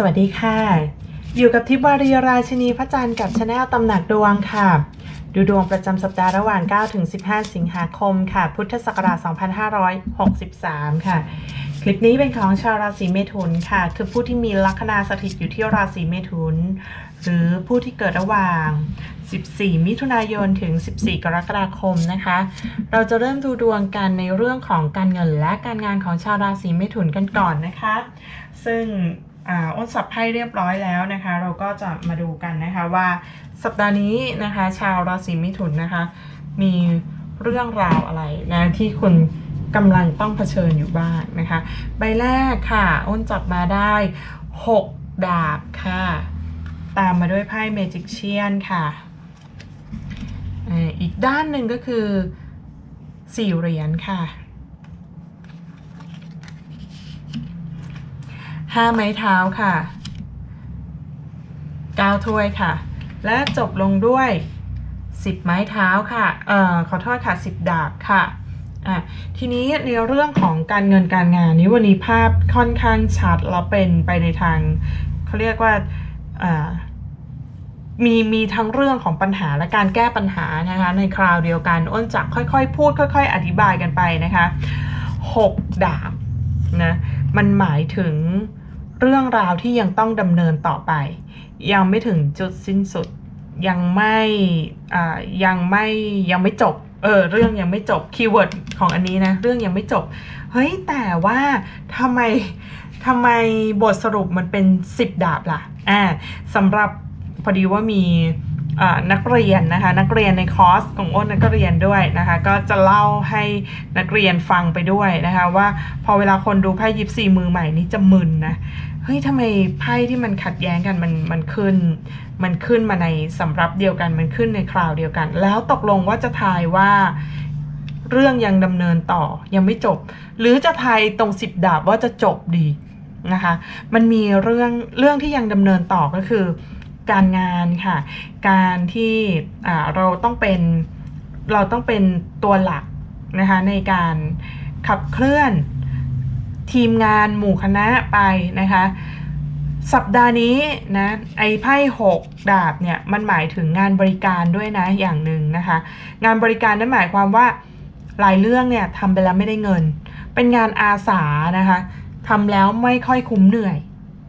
สวัสดีค่ะ อยู่กับทิพย์วารีราชินีพระจันทร์กับชาแนลตำหนักดวงค่ะ ดูดวงประจำสัปดาห์ระหว่าง 9 ถึง 15 สิงหาคมค่ะ พุทธศักราช 2563 ค่ะ คลิปนี้เป็นของชาวราศีเมถุนค่ะ คือผู้ที่มีลัคนาสถิตอยู่ที่ราศีเมถุน หรือผู้ที่เกิดระหว่าง 14 มิถุนายนถึง 14 กรกฎาคมนะคะ เราจะเริ่มดูดวงกันในเรื่องของการเงินและการงานของชาวราศีเมถุนกันก่อนนะคะ ซึ่ง อ้นสับไพ่เรียบร้อยแล้วนะคะ เราก็จะมาดูกันนะคะว่าสัปดาห์นี้นะคะ ชาวราศีมิถุนนะคะ มีเรื่องราวอะไรนะที่คุณกำลังต้องเผชิญอยู่บ้างนะคะ ใบแรกค่ะ อ้นจับมาได้ 6 ดาบค่ะ ตามมาด้วยไพ่เมจิกเชียนค่ะ อีกด้านหนึ่งก็คือสี่เหรียญค่ะ ห้าไม้เท้าค่ะเก้าถ้วยค่ะ และจบลงด้วยสิบไม้เท้าค่ะเอ่อขอโทษค่ะสิบดาบค่ะอะทีนี้ในเรื่องของการเงินการงานนี้วันนี้ภาพค่อนข้างชัดแล้วเป็นไปในทางเขาเรียกว่าอ่ามีมีทั้งเรื่องของปัญหาและการแก้ปัญหานะคะในคราวเดียวกันอ้นจะค่อยๆ พูด ค่อย ๆ อธิบายกันไปนะคะหกดาบนะมันหมายถึง เรื่องราวที่ยังต้องดำเนินต่อไป ยังไม่ถึงจุดสิ้นสุดยังไม่อ่ายังไม่ยังไม่จบเออเรื่องยังไม่จบคีย์เวิร์ดของอันนี้นะ เรื่องยังไม่จบ เฮ้ย แต่ว่าทำไมทำไมบทสรุปมันเป็น 10 ดาบล่ะอ่าสำหรับพอดีว่ามี นักเรียนนะคะนักเรียนในคอร์สของอ้นนักเรียนด้วยนะคะก็จะเล่าให้นักเรียนฟังไปด้วยนะคะว่าพอเวลาคนดูไพ่ยิปซีมือใหม่นี่จะมึนนะเฮ้ยทำไมไพ่ที่มันขัดแย้งกันมันมันขึ้น มันขึ้นมาในสำรับเดียวกันมันขึ้นในคราวเดียวกัน แล้วตกลงว่าจะทายว่าเรื่องยังดำเนินต่อยังไม่จบ หรือจะทายตรงสิบดาบว่าจะจบดีนะคะมันมีเรื่องเรื่องที่ยังดำเนินต่อก็คือ การงานค่ะ การที่เราต้องเป็นเราต้องเป็นตัวหลักนะคะในการขับเคลื่อนทีมงานหมู่คณะไปนะคะสัปดาห์นี้นะไอ้ไพ่หกดาบเนี่ยมันหมายถึงงานบริการด้วยนะอย่างหนึ่งนะคะ งานบริการนั่นหมายความว่าหลายเรื่องเนี่ยทำไปแล้วไม่ได้เงิน เป็นงานอาสานะคะทำแล้วไม่ค่อยคุ้มเหนื่อย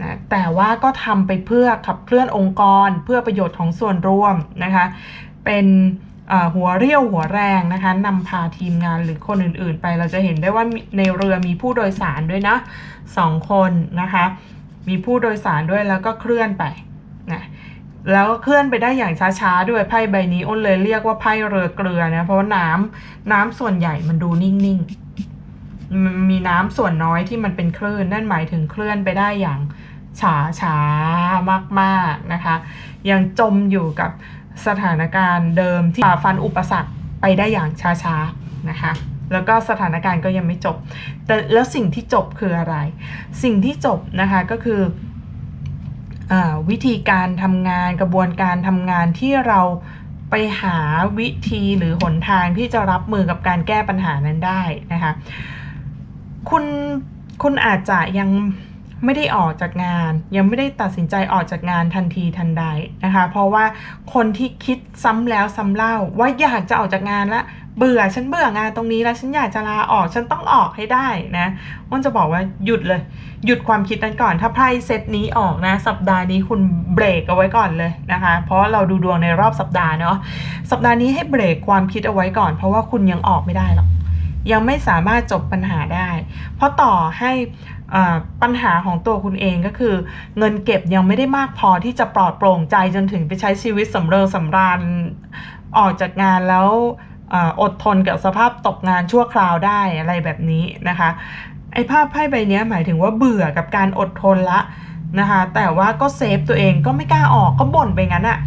นะแต่ว่าก็ทำไปเพื่อขับเคลื่อนองค์กร เพื่อประโยชน์ของส่วนรวมนะคะ เป็นหัวเรี่ยวหัวแรงนะคะนำพาทีมงานหรือคนอื่นๆ ไปเราจะเห็นได้ว่าในเรือมีผู้โดยสารด้วยนะสองคนนะคะมีผู้โดยสารด้วยแล้วก็เคลื่อนไปนะแล้วเคลื่อนไปได้อย่างช้าๆด้วยไพ่ใบนี้อ้นเลยเรียกว่าไพ่เรือเกลือนะเพราะว่าน้ำน้ำส่วนใหญ่มันดูนิ่งๆมมีน้ำส่วนน้อยที่มันเป็นคลื่นนั่นหมายถึงเคลื่อนไปได้อย่าง ช้าช้ามากๆนะคะ ยังจมอยู่กับสถานการณ์เดิมที่ฝ่าฟันอุปสรรคไปได้อย่างช้าๆนะคะ แล้วก็สถานการณ์ก็ยังไม่จบ แต่แล้วสิ่งที่จบคืออะไร สิ่งที่จบนะคะก็คืออวิธีการทำงานกระบวนการทำงานที่เราไปหาวิธีหรือหนทางที่จะรับมือกับการแก้ปัญหานั้นได้นะคะ คุณคุณอาจจะยัง ไม่ได้ออกจากงาน ยังไม่ได้ตัดสินใจออกจากงานทันทีทันใดนะคะ เพราะว่าคนที่คิดซ้ำแล้วซ้ำเล่าว่าอยากจะออกจากงานแล้วเบื่อฉันเบื่องานตรงนี้แล้วฉันอยากจะลาออกฉันต้องออกให้ได้นะอ้นจะบอกว่าหยุดเลย หยุดความคิดนั้นก่อน ถ้าไพ่เซตนี้ออกนะ สัปดาห์นี้คุณเบรกเอาไว้ก่อนเลยนะคะ เพราะเราดูดวงในรอบสัปดาห์เนาะสัปดาห์นี้ให้เบรกความคิดเอาไว้ก่อน เพราะว่าคุณยังออกไม่ได้หรอกยังไม่สามารถจบปัญหาได้ เพราะต่อให้ ปัญหาของตัวคุณเองก็คือ เงินเก็บยังไม่ได้มากพอที่จะปลอดโปร่งใจจนถึงไปใช้ชีวิตสำเริงสำราญออกจากงานแล้วออดทนกับสภาพตกงานชั่วคราวได้อะไรแบบนี้นะคะ ไอ้ภาพไพ่ใบนี้หมายถึงว่าเบื่อกับการอดทนละนะคะ แต่ว่าก็เซฟตัวเองก็ไม่กล้าออกก็บ่นไปงั้นอะ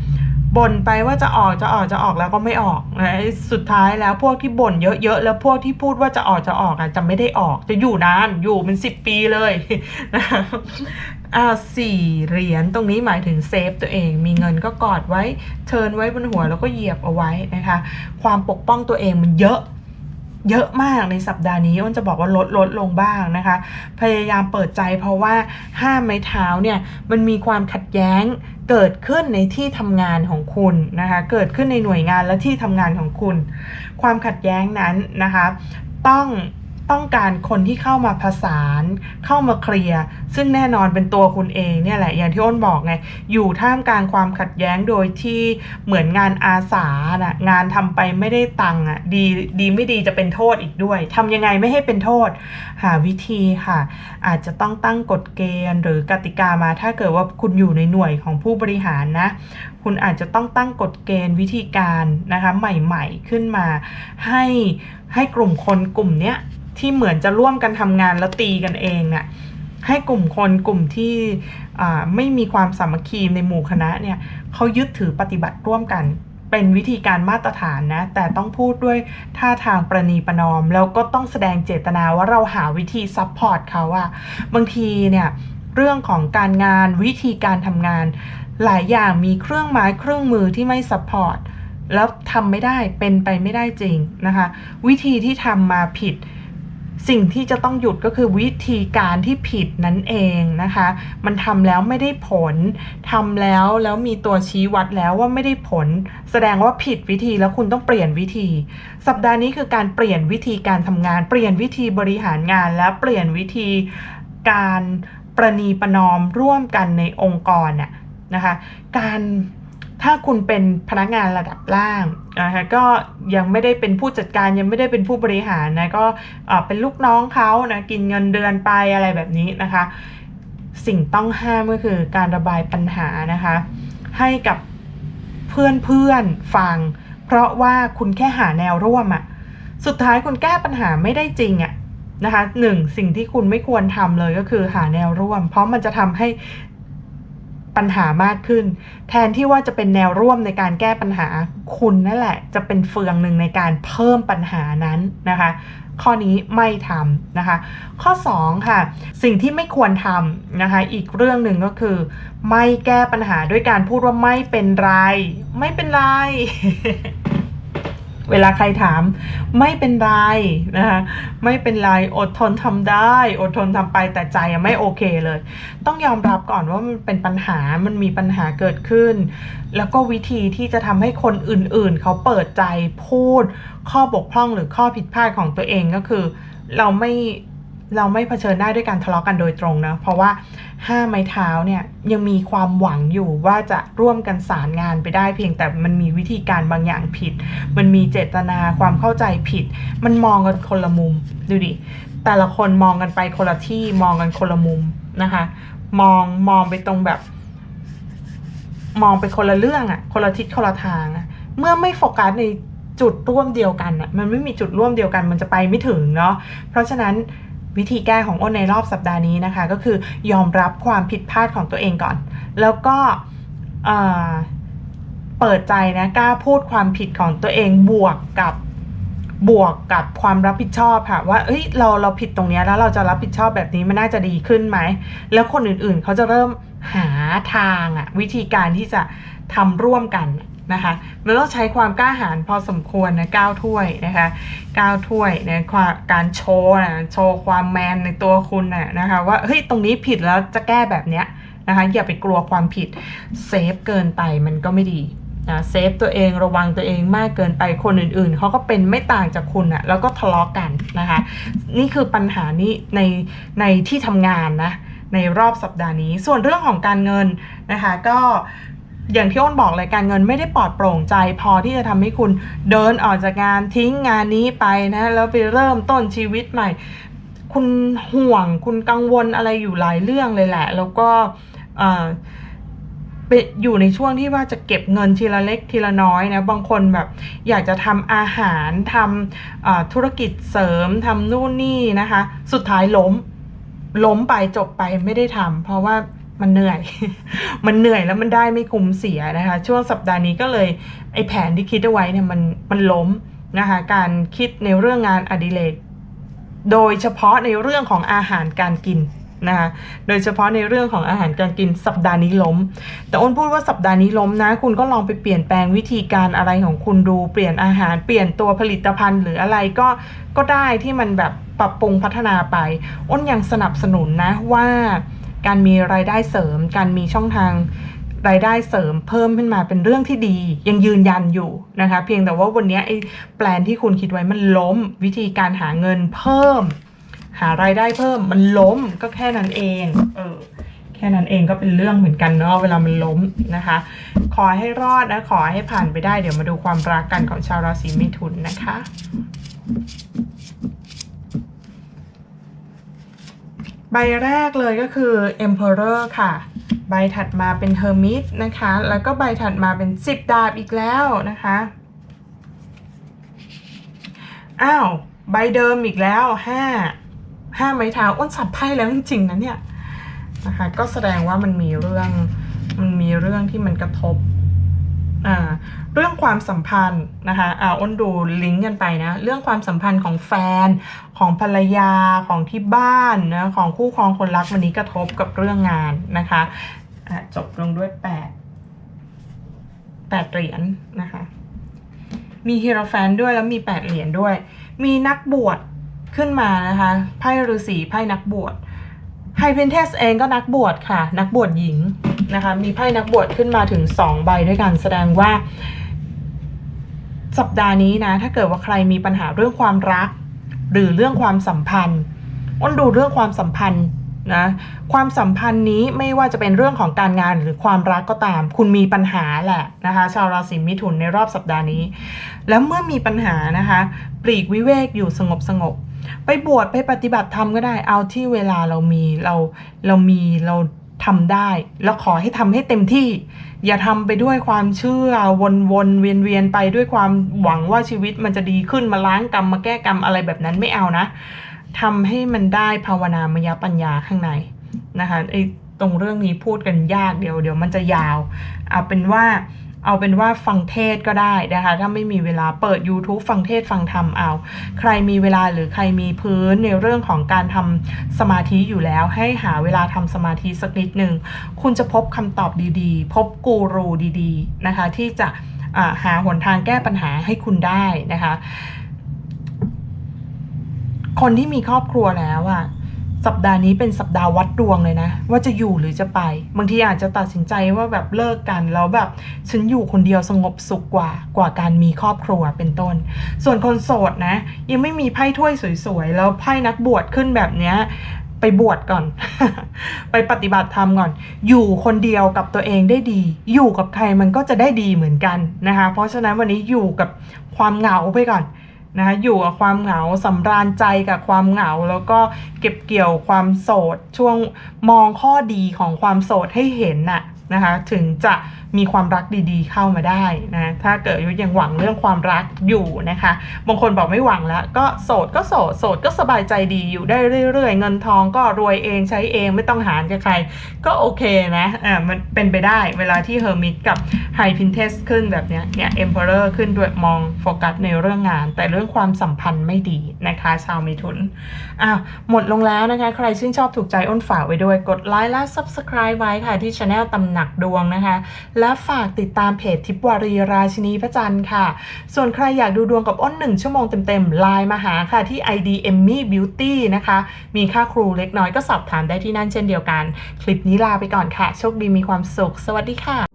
บ่นไปว่าจะออกจะออกจะออกแล้วก็ไม่ออกนะสุดท้ายแล้วพวกที่บ่นเยอะๆแล้วพวกที่พูดว่าจะออกจะออกอะจะไม่ได้ออกจะอยู่นานอยู่เป็นสิบปีเลยนะคะอ่าสี่เหรียญตรงนี้หมายถึงเซฟตัวเอง มีเงินก็กอดไว้เทิร์นไว้บนหัวแล้วก็เหยียบเอาไว้นะคะ ความปกป้องตัวเองมันเยอะเยอะมากในสัปดาห์นี้อ้นจะบอกว่าลดลดลงบ้างนะคะ พยายามเปิดใจเพราะว่าห้ามไม้เท้าเนี่ยมันมีความขัดแย้ง เกิดขึ้นในที่ทำงานของคุณนะคะ เกิดขึ้นในหน่วยงานและที่ทำงานของคุณ ความขัดแย้งนั้นนะคะ ต้อง ต้องการคนที่เข้ามาผสานเข้ามาเคลียร์ซึ่งแน่นอนเป็นตัวคุณเองเนี่ยแหละอย่างที่อ้นบอกไงอยู่ท่ามกลางความขัดแย้งโดยที่เหมือนงานอาสาน่ะงานทำไปไม่ได้ตังค์อะดีดีไม่ดีจะเป็นโทษอีกด้วยทำยังไงไม่ให้เป็นโทษ หาวิธีค่ะ อาจจะต้องตั้งกฎเกณฑ์ หรือกติกามาถ้าเกิดว่าคุณอยู่ในหน่วยของผู้บริหารนะคุณอาจจะต้องตั้งกฎเกณฑ์วิธีการนะคะใหม่ๆขึ้นมาให้ให้กลุ่มคนกลุ่มเนี้ย ที่เหมือนจะร่วมกันทำงานแล้วตีกันเองน่ะให้กลุ่มคนกลุ่มที่ไม่มีความสามัคคีในหมู่คณะเนี่ยเขายึดถือปฏิบัติร่วมกัน เป็นวิธีการมาตรฐานนะ แต่ต้องพูดด้วยท่าทางประนีประนอม แล้วก็ต้องแสดงเจตนาว่าเราหาวิธีซัพพอร์ตเขาอะบางทีเนี่ยเรื่องของการงานวิธีการทำงาน หลายอย่างมีเครื่องไม้เครื่องมือที่ไม่ซัพพอร์ตแล้วทำไม่ได้เป็นไปไม่ได้จริงนะคะ วิธีที่ทำมาผิด สิ่งที่จะต้องหยุดก็คือวิธีการที่ผิดนั่นเองนะคะ มันทำแล้วไม่ได้ผลทำแล้วแล้วมีตัวชี้วัดแล้วว่าไม่ได้ผล แสดงว่าผิดวิธีแล้วคุณต้องเปลี่ยนวิธี สัปดาห์นี้คือการเปลี่ยนวิธีการทำงาน เปลี่ยนวิธีบริหารงานและเปลี่ยนวิธีการประนีประนอมร่วมกันในองค์กรน่ะนะคะ การ ถ้าคุณเป็นพนักงานระดับล่างนะคะก็ยังไม่ได้เป็นผู้จัดการยังไม่ได้เป็นผู้บริหารนะก็เป็นลูกน้องเขานะกินเงินเดือนไปอะไรแบบนี้นะคะ สิ่งต้องห้ามก็คือการระบายปัญหานะคะ ให้กับเพื่อนเพื่อนๆฟัง เพราะว่าคุณแค่หาแนวร่วมอะสุดท้ายคุณแก้ปัญหาไม่ได้จริงอะนะคะหนึ่งสิ่งที่คุณไม่ควรทำเลยก็คือหาแนวร่วม เพราะมันจะทำให้ ปัญหามากขึ้น แทนที่ว่าจะเป็นแนวร่วมในการแก้ปัญหา คุณนั่นแหละ จะเป็นเฟืองหนึ่งในการเพิ่มปัญหานั้นนะคะ ข้อนี้ไม่ทำนะคะ ข้อ 2 ค่ะ สิ่งที่ไม่ควรทำนะคะ อีกเรื่องหนึ่งก็คือ ไม่แก้ปัญหาด้วยการพูดว่าไม่เป็นไร ไม่เป็นไร เวลาใครถาม ไม่เป็นไรนะคะไม่เป็นไรอดทนทำได้ อดทนทำไปแต่ใจไม่โอเคเลย ต้องยอมรับก่อนว่ามันเป็นปัญหามันมีปัญหาเกิดขึ้น แล้วก็วิธีที่จะทำให้คนอื่นๆ เขาเปิดใจพูด ข้อบกพร่องหรือข้อผิดพลาดของตัวเองก็คือ เราไม่ เราไม่เผชิญหน้าด้วยการทะเลาะกันโดยตรงนะเพราะว่าห้าไม้เท้าเนี่ยยังมีความหวังอยู่ว่าจะร่วมกันสารงานไปได้ เพียงแต่มันมีวิธีการบางอย่างผิด มันมีเจตนาความเข้าใจผิด มันมองกันคนละมุมดูดิแต่ละคนมองกันไปคนละที่มองกันคนละมุมนะคะ มองมองไปตรงแบบ มองไปคนละเรื่องอะคนละทิศคนละทางอะเมื่อไม่โฟกัสในจุดร่วมเดียวกันอะมันไม่มีจุดร่วมเดียวกันมันจะไปไม่ถึงเนาะเพราะฉะนั้น วิธีแก้ของอ้นในรอบสัปดาห์นี้นะคะ ก็คือยอมรับความผิดพลาดของตัวเองก่อน แล้วก็เปิดใจนะกล้าพูดความผิดของตัวเองบวกกับบวกกับความรับผิดชอบค่ะว่าเอ้ยเราเราผิดตรงนี้แล้วเราจะรับผิดชอบแบบนี้มันน่าจะดีขึ้นไหม แล้วคนอื่นๆเขาจะเริ่มหาทางอะวิธีการที่จะทำร่วมกัน นะคะมันต้องใช้ความกล้าหาญพอสมควรนะก้าวถ้วยนะคะก้าวถ้วยนะความการโชว์นะโชว์ความแมนในตัวคุณนะนะคะว่าเฮ้ยตรงนี้ผิดแล้วจะแก้แบบเนี้ยนะคะอย่าไปกลัวความผิดเซฟเกินไปมันก็ไม่ดีนะเซฟตัวเองระวังตัวเองมากเกินไปคนอื่นๆ เขาก็เป็นไม่ต่างจากคุณอะแล้วก็ทะเลาะกันนะคะ นี่คือปัญหานี้ในในที่ทำงานนะในรอบสัปดาห์นี้ ส่วนเรื่องของการเงินนะคะ ก็ อย่างที่อ้นบอกเลยการเงินไม่ได้ปลอดโปร่งใจ พอที่จะทำให้คุณเดินออกจากงานทิ้งงานนี้ไปนะแล้วไปเริ่มต้นชีวิตใหม่ คุณห่วงคุณกังวลอะไรอยู่หลายเรื่องเลยแหละ แล้วก็อยู่ในช่วงที่ว่าจะเก็บเงินทีละเล็กทีละน้อยนะบางคนแบบอยากจะทำอาหารทำธุรกิจเสริมทำนู่นนี่นะคะ สุดท้ายล้มล้มไปจบไปไม่ได้ทำเพราะว่า มันเหนื่อย มันเหนื่อยแล้วมันได้ไม่คุ้มเสียนะคะ ช่วงสัปดาห์นี้ก็เลยไอ้แผนที่คิดเอาไว้เนี่ยมันมันล้มนะคะ การคิดในเรื่องงานอดิเรกโดยเฉพาะในเรื่องของอาหารการกินนะคะ โดยเฉพาะในเรื่องของอาหารการกินสัปดาห์นี้ล้ม แต่อ้นพูดว่าสัปดาห์นี้ล้มนะ คุณก็ลองไปเปลี่ยนแปลงวิธีการอะไรของคุณดู เปลี่ยนอาหาร เปลี่ยนตัวผลิตภัณฑ์หรืออะไรก็ ก็ได้ที่มันแบบปรับปรุงพัฒนาไป อ้นยังสนับสนุนนะว่า การมีรายได้เสริม การมีช่องทางรายได้เสริมเพิ่มขึ้นมาเป็นเรื่องที่ดี ยังยืนยันอยู่นะคะ เพียงแต่ว่าวันนี้ไอ้แปลนที่คุณคิดไว้มันล้ม วิธีการหาเงินเพิ่ม หารายได้เพิ่มมันล้มก็แค่นั้นเองเออแค่นั้นเองก็เป็นเรื่องเหมือนกันเนาะเวลามันล้มนะคะ ขอให้รอดนะขอให้ผ่านไปได้เดี๋ยวมาดูความรักกันของชาวราศีมิถุนนะคะ ใบแรกเลยก็คือ Emperor ค่ะ ใบถัดมาเป็น Hermit นะคะ แล้วก็ใบถัดมาเป็น 10 ดาบอีกแล้วนะคะ อ้าว ใบเดิมอีกแล้วห้าห้าไม้เท้าอ้นสับไพ่แล้วจริงๆนะเนี่ยนะคะ ก็แสดงว่ามันมีเรื่อง มันมีเรื่องที่มันกระทบ เรื่องความสัมพันธ์นะคะอ่าอ้นดูลิงก์กันไปนะ เรื่องความสัมพันธ์ของแฟนของภรรยาของที่บ้านนะของคู่ครองคนรักวันนี้กระทบกับเรื่องงานนะคะะจบลงด้วยแปดแปดเหรียญนะคะ มีฮีโรแฟนด้วยแล้วมีแปดเหรียญด้วย มีนักบวชขึ้นมานะคะไพ่ฤาษีไพ่นักบวชไฮเพนเทสเองก็นักบวชค่ะ นักบวชหญิง นะคะ มีไพ่นักบวชขึ้นมาถึงสองใบด้วยกันแสดงว่าสัปดาห์นี้นะ ถ้าเกิดว่าใครมีปัญหาเรื่องความรัก หรือเรื่องความสัมพันธ์อ้นดูเรื่องความสัมพันธ์นะความสัมพันธ์นี้ไม่ว่าจะเป็นเรื่องของการงานหรือความรักก็ตาม คุณมีปัญหาแหละนะคะชาวราศีมิถุนในรอบสัปดาห์นี้ แล้วเมื่อมีปัญหานะคะปลีกวิเวกอยู่สงบสงบไปบวชไปปฏิบัติธรรมก็ได้เอาที่เวลาเรามีเราเรามีเรา ทำได้ แล้วขอให้ทำให้เต็มที่ อย่าทำไปด้วยความเชื่อวนๆเวียนเวียนไปด้วยความหวังว่าชีวิตมันจะดีขึ้นมาล้างกรรมมาแก้กรรมอะไรแบบนั้นไม่เอานะทำให้มันได้ภาวนามยปัญญาข้างในนะคะไอ้ตรงเรื่องนี้พูดกันยากเดี๋ยวเดี๋ยวมันจะยาวเอาเป็นว่า เอาเป็นว่าฟังเทศก็ได้นะคะ ถ้าไม่มีเวลาเปิด YouTube ฟังเทศฟังธรรมเอา ใครมีเวลาหรือใครมีพื้นในเรื่องของการทำสมาธิอยู่แล้ว ให้หาเวลาทำสมาธิสักนิดหนึ่ง คุณจะพบคำตอบดีๆ พบกูรูดีๆนะคะ ที่จะหาหนทางแก้ปัญหาให้คุณได้นะคะ คนที่มีครอบครัวแล้วอะ สัปดาห์นี้เป็นสัปดาห์วัดดวงเลยนะ ว่าจะอยู่หรือจะไป บางทีอาจจะตัดสินใจว่าแบบเลิกกันแล้วแบบฉันอยู่คนเดียวสงบสุขกว่ากว่าการมีครอบครัวเป็นต้น ส่วนคนโสดนะ ยังไม่มีไพ่ถ้วยสวยๆ แล้วไพ่นักบวชขึ้นแบบเนี้ยไปบวชก่อน ไปปฏิบัติธรรมก่อน อยู่คนเดียวกับตัวเองได้ดี อยู่กับใครมันก็จะได้ดีเหมือนกันนะคะ เพราะฉะนั้นวันนี้อยู่กับความเหงาไปก่อน นะคะอยู่กับความเหงาสำราญใจกับความเหงา แล้วก็เก็บเกี่ยวความโสดช่วงมองข้อดีของความโสดให้เห็นน่ะ นะคะถึงจะมีความรักดีๆเข้ามาได้นะถ้าเกิดยุทธยังหวังเรื่องความรักอยู่นะคะบางคนบอกไม่หวังแล้ว ก็โสดก็โสดโสดก็สบายใจดีอยู่ได้เรื่อยๆ เงินทองก็รวยเองใช้เองไม่ต้องหารกับใคร ก็โอเคนะอ่ามันเป็นไปได้เวลาที่เฮอร์มิตกับไฮพินเทสขึ้นแบบเนี้ยเนี่ยเอ็มเพอเรอร์ขึ้นด้วยมองโฟกัสในเรื่องงาน แต่เรื่องความสัมพันธ์ไม่ดีนะคะ ชาวมิถุนอะหมดลงแล้วนะคะ ใครชื่นชอบถูกใจอ้นฝากไว้ด้วยกดไลค์และ Subscribe ไว้ค่ะที่ช anel ตำนาหนักดวงนะคะ และฝากติดตามเพจทิปวารีราชินีพระจันทร์ค่ะ ส่วนใครอยากดูดวงกับอ้นหนึ่งชั่วโมงเต็มๆไลน์มาหาค่ะที่ ID Emmy Beauty นะคะ มีค่าครูเล็กน้อยก็สอบถามได้ที่นั่นเช่นเดียวกัน คลิปนี้ลาไปก่อนค่ะ โชคดีมีความสุข สวัสดีค่ะ